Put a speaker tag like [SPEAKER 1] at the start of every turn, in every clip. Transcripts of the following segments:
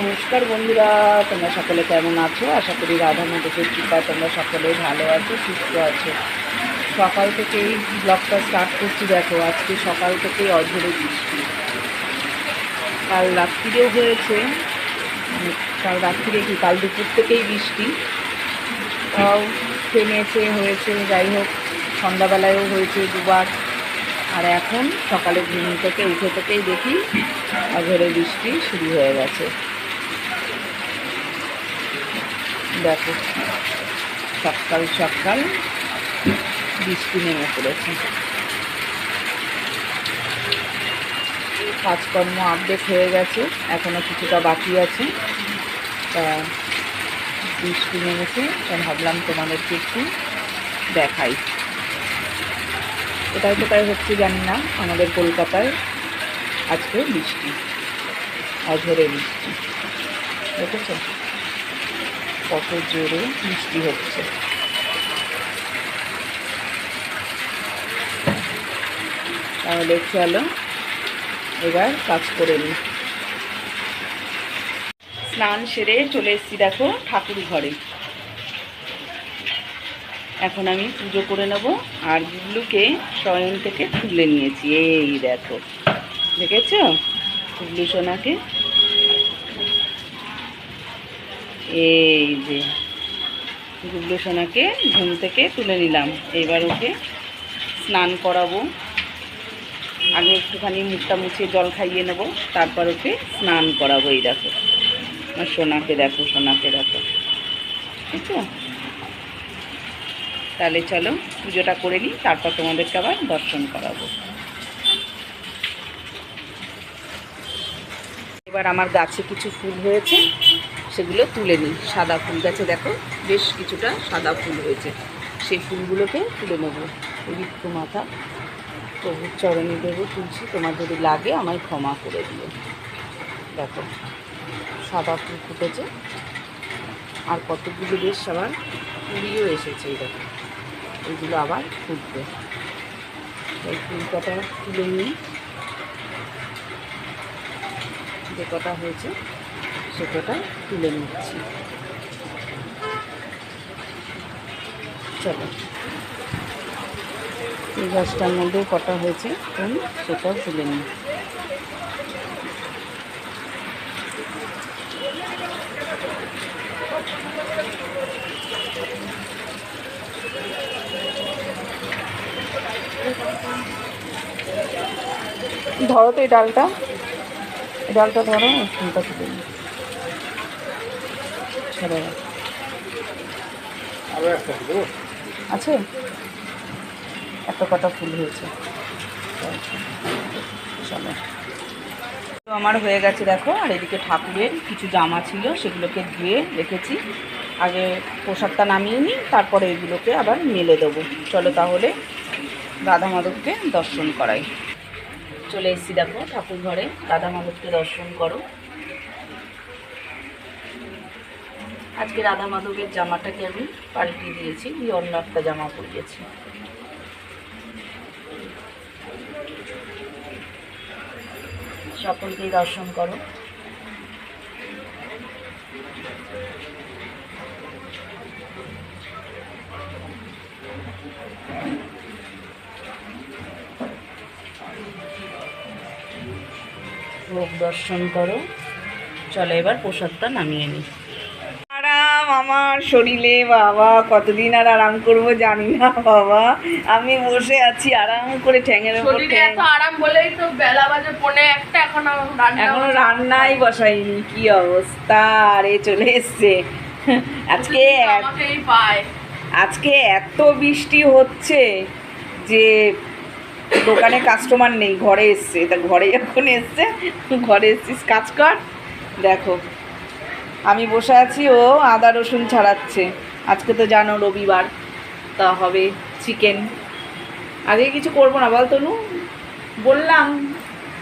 [SPEAKER 1] নমস্কার বন্ধুরা, তোমরা সকলে কেমন আছো? আশা করি রাধা মাধবের কৃপায় তোমরা সকলে ভালো আছো, সুস্থ আছো। সকাল থেকেই ব্লগটা স্টার্ট করছি, দেখো, আজকে সকাল থেকেই অঝরে বৃষ্টি। কাল রাত্রিরেও হয়েছে মানে কাল রাত্রিরে কি, কাল দুপুর থেকেই বৃষ্টি। তাও থেমেছে, হয়েছে, যাই হোক, সন্ধ্যাবেলায়ও হয়েছে দুবার। আর এখন সকালে ঘুম থেকে, উঠে থেকেই দেখি অঝরে বৃষ্টি শুরু হয়ে গেছে। দেখো সকাল সকাল বৃষ্টি নেমে পড়েছে। কাজকর্ম আপডেট হয়ে গেছে এখনও কিছুটা বাকি আছে। তা বৃষ্টি নেমেছে, তা ভাবলাম তোমাদেরকে একটু দেখাই। কোথায় কোথায় হচ্ছে জানি না, আমাদের কলকাতায় আজকে বৃষ্টি, অঝরে বৃষ্টি। দেখেছ? কত জোরে বৃষ্টি হচ্ছে। তাহলে চলো, এবার কাজ করে নিই। স্নান সেরে চলে এসেছি দেখো ঠাকুর ঘরে। এখন আমি পুজো করে নেব আর গুগলুকে শয়ন থেকে তুলে নিয়েছি। এই দেখো, দেখেছ? গুগলু সোনাকে এই যে গুগলু সোনাকে ঘুম থেকে তুলে নিলাম। এবার ওকে স্নান করাবো। আগে একটুখানি মুখটা মুছিয়ে জল খাইয়ে নেব, তারপর ওকে স্নান করাবো। এই দেখো, আমার সোনাকে দেখো সোনাকে দেখো। ঠিক তাহলে চলো, পুজোটা করে নিই, তারপর তোমাদেরকে আবার দর্শন করাবো। এবার আমার গাছে কিছু ফুল হয়েছে। সেগুলো তুলে নিই। সাদা ফুল গাছে দেখো, বেশ কিছুটা সাদা ফুল হয়েছে। সেই ফুলগুলোকে তুলে নেব। ঋতু মাথা। প্রভুর চরণে দেবো তুলছি, তোমার যদি লাগে আমায় ক্ষমা করে দিও। দেখো, সাদা ফুল ফুটেছে। আর কতগুলো বেশ আবার কুড়িও এসেছে এই দেখো। এইগুলো আবার ফুটবে। এই ফুল কটা তুলে নিই। যে কটা হয়েছে সে কটা তুলে নিচ্ছি। চলো। এই গাছটার মধ্যে কটা হয়েছে ফুল সেটাও তুলে নিই। ধরো তো এই ডালটা। এই ডালটা ধরো ফুলটা তুলে নিই। ছেড়ে দাও। আছে? এত কটা ফুল হয়েছে। চলো। তো আমার হয়ে গেছে দেখো আর এদিকে ঠাকুরের কিছু জামা ছিল সেগুলোকে ধুয়ে রেখেছি। আগে পোশাকটা নামিয়ে নিই তারপরে এগুলোকে আবার মেলে দেবো। চলো তাহলে রাধা মাধবকে দর্শন করাই। চলে এসেছি দেখো ঠাকুর ঘরে রাধা মাধবকে দর্শন করো। আজকে রাধা মাধবের জামাটাকে আমি পাল্টিয়ে দিয়েছি দিয়ে অন্য একটা জামা পরিয়েছি। সকলকেই দর্শন করো। ভোগ দর্শন করো। চলো এবার প্রসাদটা নামিয়ে নিই। আমার শরীরে বাবা কতদিন আর আরাম করব জানি না বাবা। আমি বসে আছি আরাম করে ঠ্যাঙের উপর
[SPEAKER 2] আরাম বলেই তো বেলা বাজে পনে একটা এখন
[SPEAKER 1] এখনও রান্নাই বসাইনি কি অবস্থা? আরে চলে এসছে। আজকে আজকে এত বৃষ্টি হচ্ছে যে দোকানে কাস্টমার নেই ঘরে এসছে। তা ঘরে যখন এসছে ঘরে এসছিস কাজ কর। দেখো আমি বসে আছি, ও আদা রসুন ছাড়াচ্ছে। আজকে তো জানো রবিবার, তা হবে চিকেন। আজকে কিছু করব না, বল তনু। বললাম,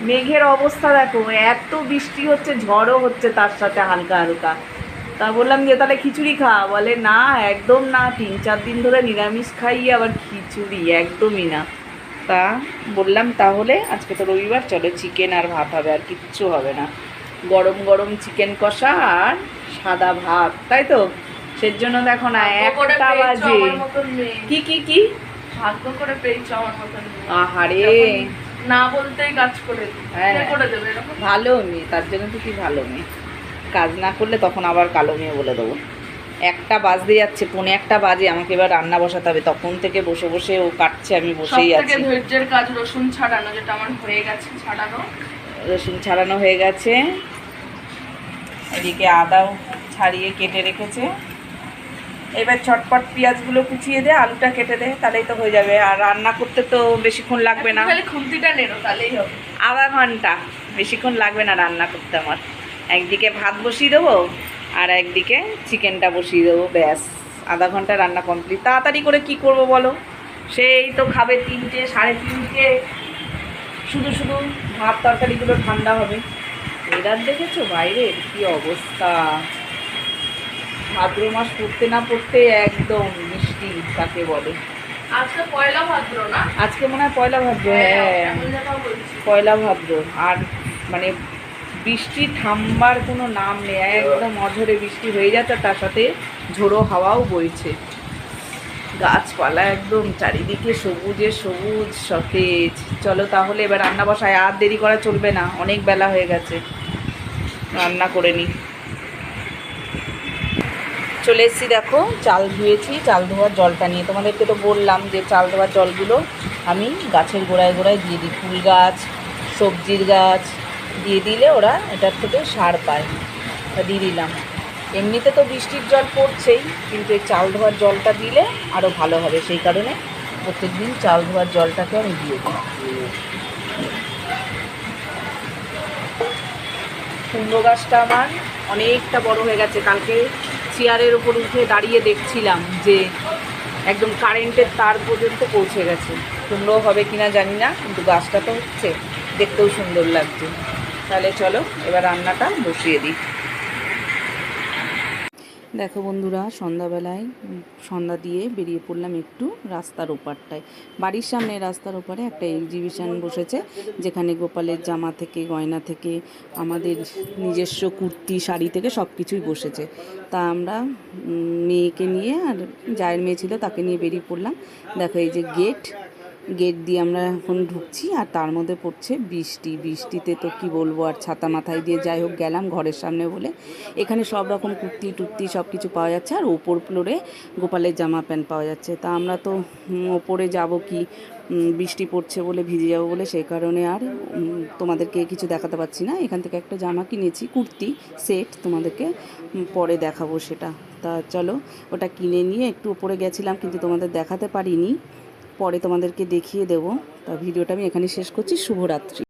[SPEAKER 1] মেঘের অবস্থা দেখো, এত বৃষ্টি হচ্ছে, ঝড়ও হচ্ছে তার সাথে হালকা হালকা। তা বললাম যে তাহলে খিচুড়ি খা। বলে, না, একদম না, তিন চার দিন ধরে নিরামিষ খাই, আবার খিচুড়ি, একদমই না। তা বললাম, তাহলে আজকে তো রবিবার, চলো চিকেন আর ভাত হবে, আর কিচ্ছু হবে না। গরম গরম চিকেন কষা আর সাদা ভাত তাই তো? সের জন্য দেখো না একটা বাজে। কি কি কি?
[SPEAKER 2] ভাগ্য করে পেয়েছ আমার মতন।
[SPEAKER 1] আহারে।
[SPEAKER 2] না বলতেই কাজ করে
[SPEAKER 1] হ্যাঁ।
[SPEAKER 2] করে দেবে এরকম?
[SPEAKER 1] ভালো মেয়ে তার জন্য তো কি ভালো মেয়ে? কাজ না করলে তখন আবার কালো মেয়ে বলে দেবো। একটা বাজতে যাচ্ছে পৌনে একটা বাজে আমাকে এবার রান্না বসাতে হবে। তখন থেকে বসে বসে ও কাটছে আমি বসেই আছি।
[SPEAKER 2] ধৈর্যের কাজ রসুন ছাড়ানো যেটা আমার হয়ে গেছে ছাড়ানো।
[SPEAKER 1] রসুন ছাড়ানো হয়ে গেছে। এদিকে আদাও ছাড়িয়ে কেটে রেখেছে। এবার ছটপট পেঁয়াজগুলো কুচিয়ে দে আলুটা কেটে দে তাহলেই তো হয়ে যাবে। আর রান্না করতে তো বেশিক্ষণ লাগবে না।
[SPEAKER 2] খুন্তিটা নেড়ো তাহলেই হবে।
[SPEAKER 1] আধা ঘণ্টা বেশিক্ষণ লাগবে না রান্না করতে আমার। একদিকে ভাত বসিয়ে দেবো আর একদিকে চিকেনটা বসিয়ে দেবো ব্যাস। আধা ঘণ্টা রান্না কমপ্লিট তাড়াতাড়ি করে কি করব বলো? সেই তো খাবে তিনটে সাড়ে তিনটে। শুধু শুধু ভাত তরকারিগুলো ঠান্ডা হবে। এবার দেখেছ বাইরের কি অবস্থা? ভাদ্র মাস পড়তে না পড়তে একদম মিষ্টি তাকে বলে।
[SPEAKER 2] আজকে পয়লা ভাদ্র না?
[SPEAKER 1] আজকে মনে হয় পয়লা ভাদ্র হ্যাঁ
[SPEAKER 2] বলছি।
[SPEAKER 1] পয়লা ভাদ্র আর মানে বৃষ্টি থামবার কোনো নাম নেই একদম অঝরে বৃষ্টি হয়ে যাচ্ছে তার সাথে ঝোড়ো হাওয়াও বইছে। গাছপালা একদম চারিদিকে সবুজে সবুজ, সতেজ। চলো তাহলে এবার রান্না বসায়। আর দেরি করা চলবে না, অনেক বেলা হয়ে গেছে। রান্না করে নিই চলে এসেছি দেখো, চাল ধুয়েছি। চাল ধোয়ার জলটা নিয়ে তোমাদেরকে তো বললাম যে চাল ধোয়ার জলগুলো আমি গাছের গোড়ায় গোড়ায় দিয়ে দিই। ফুল গাছ, সবজির গাছ দিয়ে দিলে ওরা এটার থেকে সার পায়। দিয়ে দিলাম। এমনিতে তো বৃষ্টির জল পড়ছেই, কিন্তু এই চাল ধোয়ার জলটা দিলে আরও ভালো হবে। সেই কারণে প্রত্যেকদিন চাল ধোয়ার জলটাকে আমি দিয়ে দিই। কুমড়ো গাছটা আমার অনেকটা বড় হয়ে গেছে। কালকে চেয়ারের ওপর উঠে দাঁড়িয়ে দেখছিলাম যে একদম কারেন্টের তার পর্যন্ত পৌঁছে গেছে। কুমড়ো হবে কিনা জানি না, কিন্তু গাছটা তো হচ্ছে, দেখতেও সুন্দর লাগছে। তাহলে চলো, এবার রান্নাটা বসিয়ে দিই। দেখো বন্ধুরা, সন্ধ্যাবেলায় সন্ধ্যা দিয়ে বেরিয়ে পড়লাম একটু রাস্তার ওপারটায়। বাড়ির সামনে রাস্তার ওপারে একটা এক্সিবিশন বসেছে, যেখানে গোপালের জামা থেকে, গয়না থেকে, আমাদের নিজস্ব কুর্তি, শাড়ি থেকে সব কিছুই বসেছে। তা আমরা মেয়েকে নিয়ে আর যায়ের মেয়ে ছিল তাকে নিয়ে বেরিয়ে পড়লাম। দেখো এই যে গেট গেট দিয়ে আমরা এখন ঢুকছি আর তার মধ্যে পড়ছে বৃষ্টি। বৃষ্টিতে তো কি বলব আর ছাতা মাথায় দিয়ে যাই হোক গেলাম ঘরের সামনে বলে। এখানে সব রকম কুর্তি টুর্তি সব কিছু পাওয়া যাচ্ছে আর ওপর ফ্লোরে গোপালের জামা প্যান্ট পাওয়া যাচ্ছে। তা আমরা তো ওপরে যাব কি বৃষ্টি পড়ছে বলে ভিজে যাব বলে সেই কারণে আর তোমাদেরকে কিছু দেখাতে পারছি না। এখান থেকে একটা জামা কিনেছি, কুর্তি, সেট তোমাদেরকে পরে দেখাবো সেটা। তা চলো, ওটা কিনে নিয়ে একটু উপরে গেছিলাম কিন্তু তোমাদের দেখাতে পারিনি। পরে তোমাদেরকে দেখিয়ে দেবো। তা ভিডিওটা আমি এখানে শেষ করছি। শুভরাত্রি।